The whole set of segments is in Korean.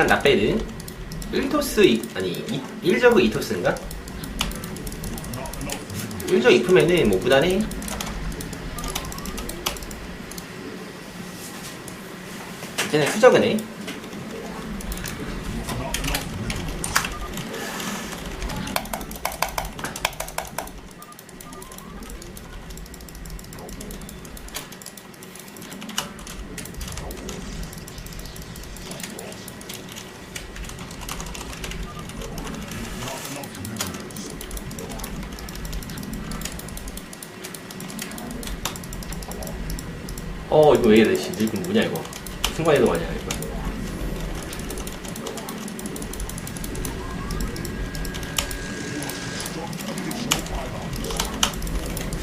일단 나빼드 1토스 이, 아니 1저그 2토스인가? 1저 입으면은 뭐 무난해? 이제는 수저그네 어 이거 왜 이래 씨 이거 뭐냐 이거 순간이동 아니야 이거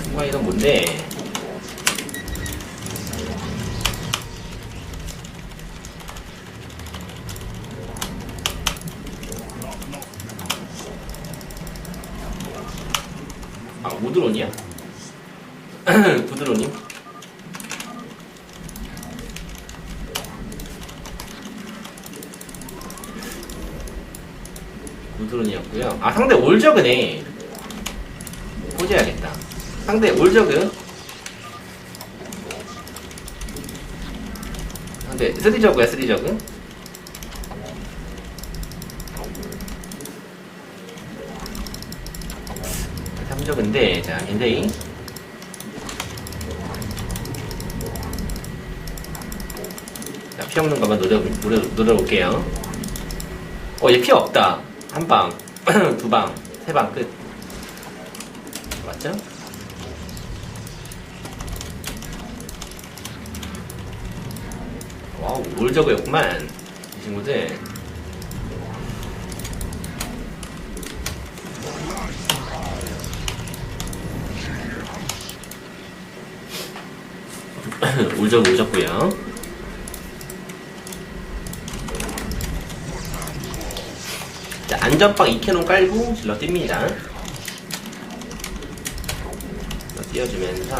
순간이동 뭔데 아 우드론이야? 부드론이? 우드론이었고요. 아 상대 올저그네. 꽂아야겠다. 상대 올저그. 상대 쓰리저그야 쓰리저그. 삼저그인데 자 겐데이. 자, 피 없는 것만 노려, 노려, 노려볼게요. 어, 얘 피 없다. 한 방, 두 방, 세 방 끝. 맞죠? 와우, 올저그였구만. 이 친구들. 울저그 오졌고요. 자, 안전빵 2캐논 깔고 질러 뜁니다. 띄워주면서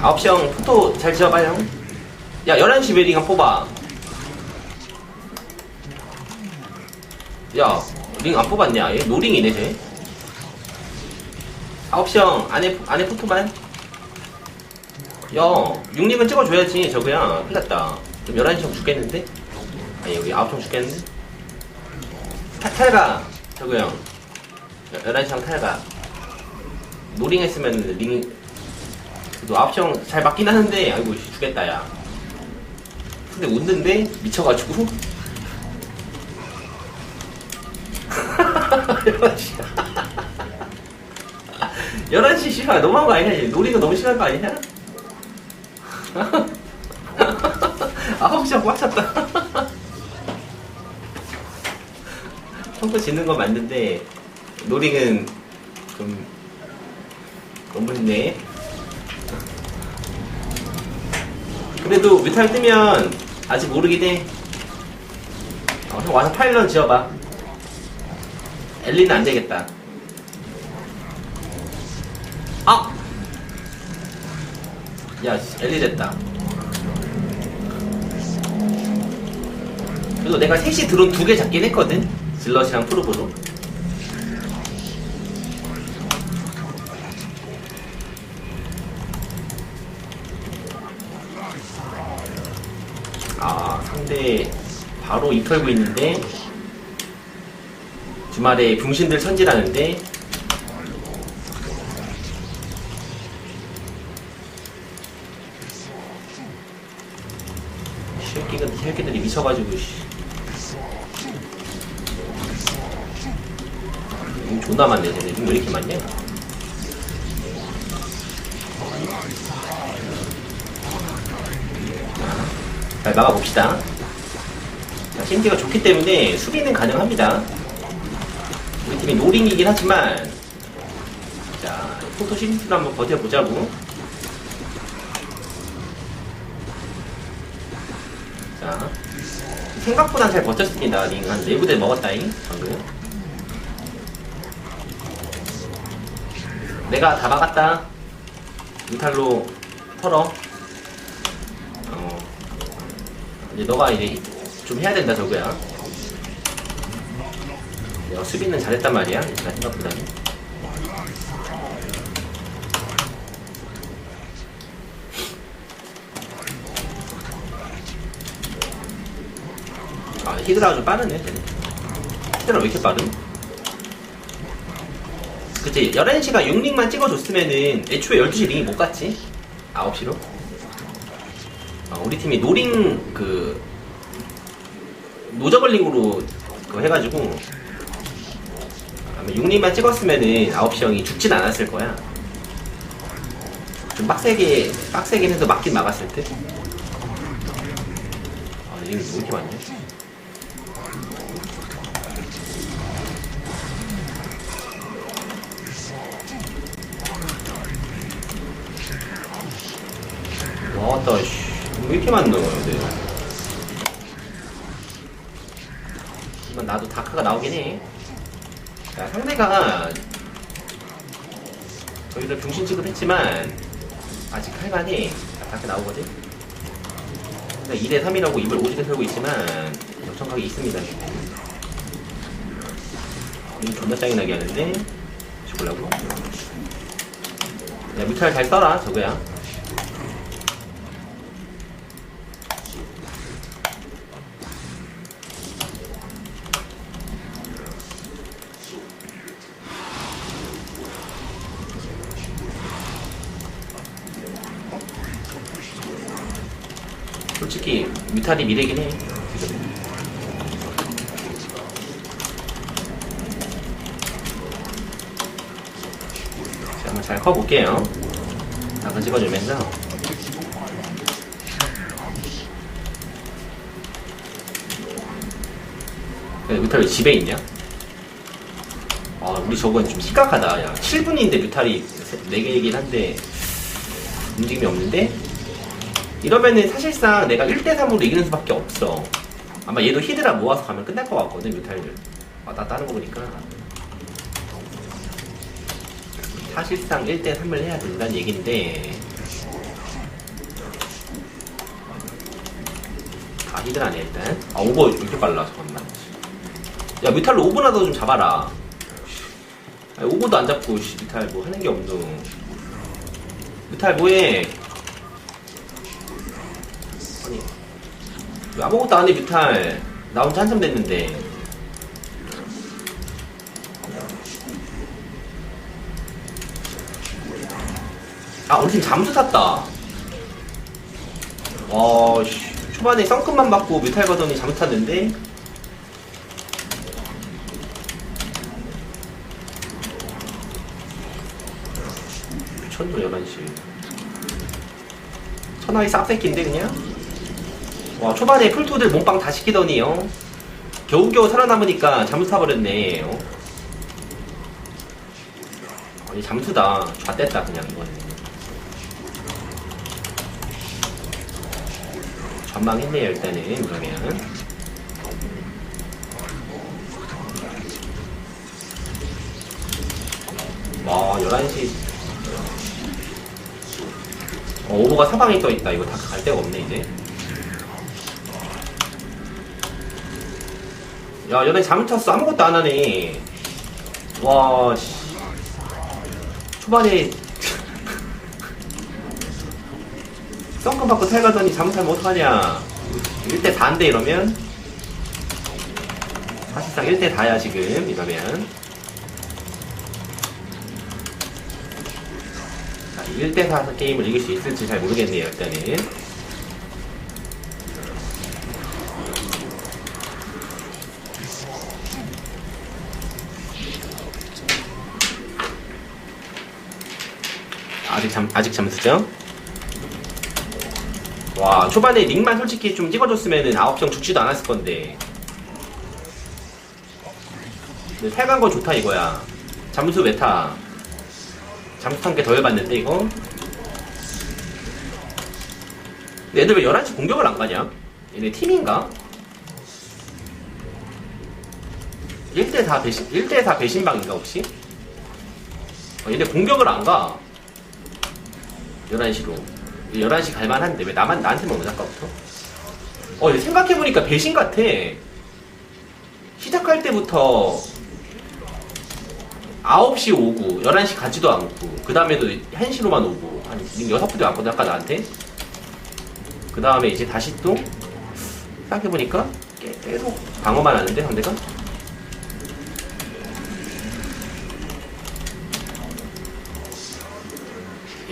아홉 시 형 포토 잘 지어봐요. 야, 11시 베리가 뽑아. 야, 링 안 뽑았냐? 얘 노링이네, 쟤. 아홉 시형 안에 안에 포토만. 야, 6링은 찍어줘야지, 저거야. 큰일 났다. 좀 11시형 죽겠는데? 아니, 여기 아홉 형 죽겠는데? 타, 탈가, 저거요. 11시형 탈가. 노링 했으면 링, 그래도 아홉 시형 잘 맞긴 하는데, 아이고, 씨, 죽겠다, 야. 근데 웃는데? 미쳐가지고. 11시. 11시 시간 너무한 거 아니냐? 노리가 너무 심한 거 아니냐? 9시간 꽉 찼다. 평소 짓는 건 맞는데, 노링은 좀, 너무 했네. 그래도 뮤탈 뜨면 아직 모르긴 해. 어, 형 와서 파일런 지어봐. 엘리는 안 되겠다. 야, 씨, 엘리 됐다. 그리고 내가 셋이 드론 두 개 잡긴 했거든? 질럿이랑 프로브로. 아, 상대 바로 입 털고 있는데, 주말에 병신들 선지라는데, 새끼가 새끼들이 미쳐가지고 씨. 음, 존나 많네 쟤네 왜 이렇게 많냐? 잘 막아봅시다. 자, 팀기가 좋기 때문에 수비는 가능합니다. 우리 팀이 노링이긴 하지만 자 포토 시리즈로 한번 버텨보자고. 자 생각보다 잘 버텼습니다 링한 4부대 먹었다잉 방금 내가 다 막았다. 뮤탈로 털어. 어. 이제 너가 이제 좀 해야 된다, 저거야. 내가 수비는 잘했단 말이야, 일단 생각보다는. 아, 히드라가 좀 빠르네. 히드라 왜 이렇게 빠름? 그치, 11시가 6링만 찍어줬으면은 애초에 12시 링이 못 갔지? 9시로? 어, 우리 팀이 노링, 그, 노저글링으로 그거 해가지고, 아마 6링만 찍었으면은 9시 형이 죽진 않았을 거야. 좀 빡세게, 빡세긴 해도 맞긴 막았을 듯? 아, 링이 왜 이렇게 많냐? 와따 씨. 왜 이렇게 많노 근데? 이건 나도 다크가 나오긴 해. 야, 상대가 저희를 병신 취급했지만 아직 할만해 다크 나오거든? 근데 2대 3이라고 입을 오지게 털고 있지만 역청각이 있습니다 이 존나 짜증나게 하는데? 죽으려고? 야 뮤탈 잘 써라 저거야 솔직히 뮤탈이 미래긴 해. 자, 한번 잘 커볼게요. 한번 찍어주면서. 야, 뮤탈 왜 집에 있냐? 아, 우리 저건 좀 심각하다. 야, 7분인데 뮤탈이 4개이긴 한데, 움직임이 없는데? 이러면은 사실상 내가 1대3으로 이기는 수밖에 없어. 아마 얘도 히드라 모아서 가면 끝날 것 같거든, 뮤탈들. 아, 나 다른 거 보니까. 사실상 1대3을 해야 된다는 얘긴데. 아, 히드라네, 일단. 아, 오버 왜 이렇게 빨라, 잠깐만. 야, 뮤탈로 오버라도 좀 잡아라. 아, 오버도 안 잡고, 씨, 뮤탈 뭐 하는 게 없노. 뮤탈 뭐해? 아니 왜 아무것도 안해 뮤탈. 나 혼자 한참 됐는데. 아 우리 팀 잠수 탔다. 와씨. 초반에 썬큼만 받고 뮤탈 가더니 잠수 탔는데. 미쳤노 11시. 천하의 쌉새끼인데 그냥 와 초반에 풀토들 몸빵 다 시키더니요. 겨우겨우 살아남으니까 잠수 타버렸네. 어? 아니 잠수다. 좌댔다 그냥 이거는 전망했네요 일단은 그러면. 와 11시. 어, 오버가 사방에 떠있다. 이거 다 갈 데가 없네 이제 야, 연애 잠 탔어. 아무것도 안 하네. 와, 씨. 초반에. 썬금 받고 탈가더니 잘못하면 어떡하냐. 1대 4인데 이러면. 사실상 1대 4야, 지금. 이러면. 자, 1대 4 게임을 이길 수 있을지 잘 모르겠네요, 일단은. 잠 아직 잠수죠? 와 초반에 링만 솔직히 좀 찍어줬으면은 아홉 정 죽지도 않았을 건데. 근데 탈간 거 좋다 이거야. 잠수 메타. 잠수 탄게더 열받는데 이거. 애들 왜 11시 공격을 안 가냐? 얘네 팀인가? 1대4 배신, 1대4 배신방인가 혹시? 어, 얘네 공격을 안 가. 11시로. 11시 갈만한데 왜 나만 나한테 먹는 아까부터? 어, 얘 생각해보니까 배신 같아. 시작할 때부터 9시 오고 11시 가지도 않고 그 다음에도 1시로만 오고 한 6부대 왔거든 아까 나한테 그 다음에 이제 다시 또 생각해보니까 계- 계속 방어만 하는데 상대가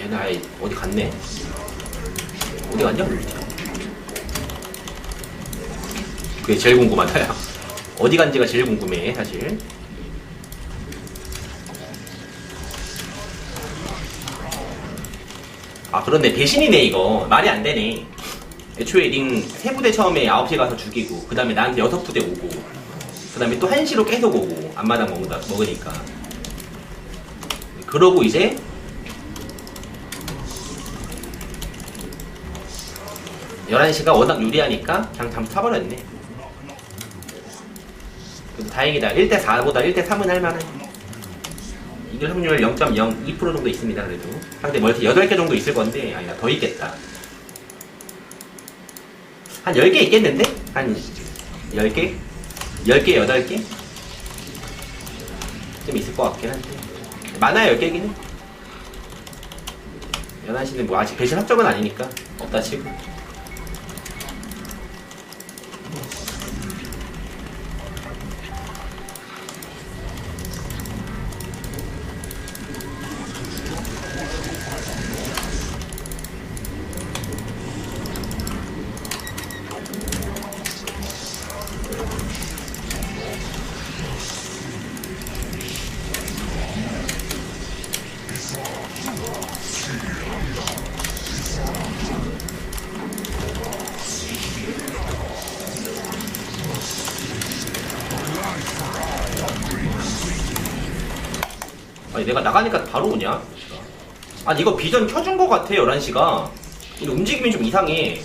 얘는 아예 어디 갔네. 어디 갔냐? 그게 제일 궁금하다 야. 어디 간지가 제일 궁금해 사실. 아 그런데 배신이네 이거. 말이 안 되네. 애초에 링 세 부대 처음에 9시 가서 죽이고 그 다음에 나한테 여섯 부대 오고 그 다음에 또 1시로 계속 오고 먹다, 먹으니까. 그러고 이제 열한 시가 워낙 유리하니까 그냥 잠수 타버렸네. 그래도 다행이다. 1대4보다 1대3은 할만해. 이길 확률 0.02% 정도 있습니다 그래도. 상대 멀티 8개 정도 있을 건데 아니다 더 있겠다. 한 10개 있겠는데? 한 10개? 10개, 8개? 좀 있을 것 같긴 한데. 많아야 10개긴 해. 11시는 뭐 아직 배신 확정은 아니니까. 없다 치고 아니 내가 나가니까 바로 오냐? 아니 이거 비전 켜준 것 같아 11시가. 이거 움직임이 좀 이상해.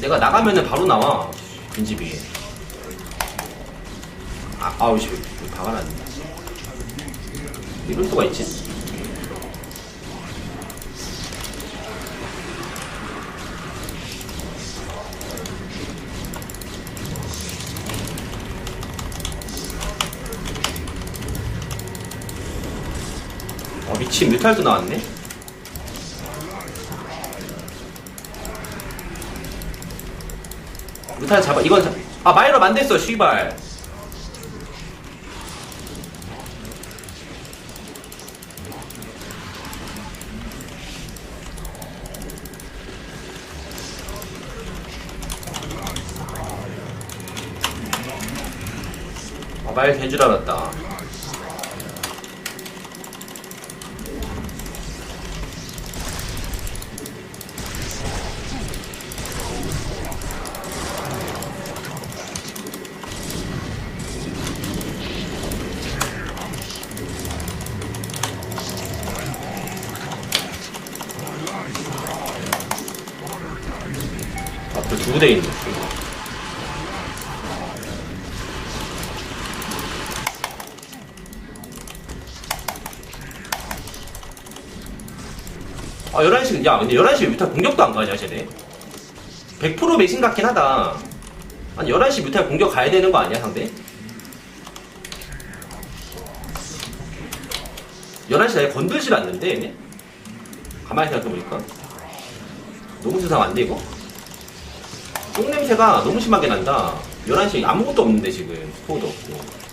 내가 나가면은 바로 나와 빈집이. 아, 아우 씨왜 박아놨네 이럴 수가 있지? 아 미친 뮤탈도 나왔네 뮤탈 잡아 이건 잡... 아 마이너 만됐어 씨발 말 된 줄 알았다. 앞에 두. 아, 야, 근데 11시 뮤탈 공격도 안 가냐, 쟤네? 100% 매신 같긴 하다. 아니, 11시 뮤탈 공격 가야 되는 거 아니야, 상대? 11시 나에 건들질 않는데, 얘네? 가만히 생각해보니까. 너무 수상한데, 이거? 똥 냄새가 너무 심하게 난다. 11시에 아무것도 없는데, 지금. 스포도 없고.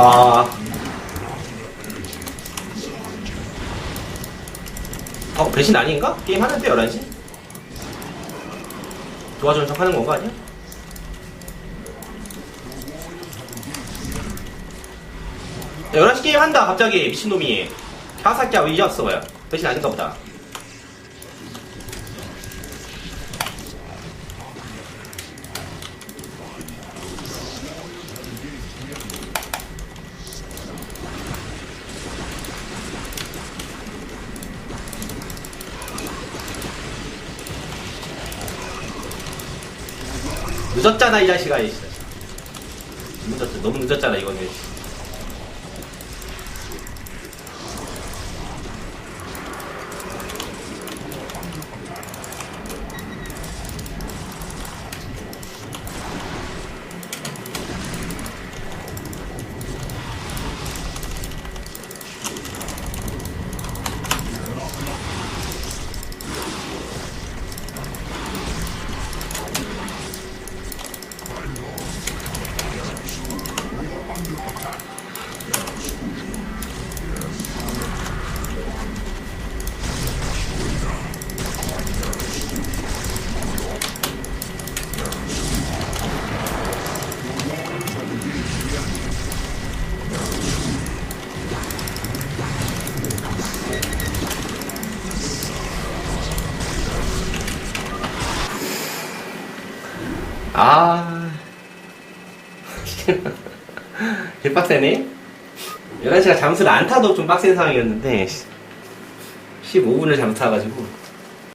와. 어, 배신 아닌가? 게임 하는데, 11시? 도와주는 척 하는 건가, 아니야? 야, 11시 게임 한다, 갑자기. 미친놈이. 하사키야, 왜 이제 왔어, 뭐야. 배신 아닌가 보다. 늦었잖아, 이 자식아, 이 자식. 늦었어. 너무 늦었잖아, 이거는. 빡세네. 11시가 잠수를 안 타도 좀 빡센 상황이었는데, 15분을 잠수 타가지고.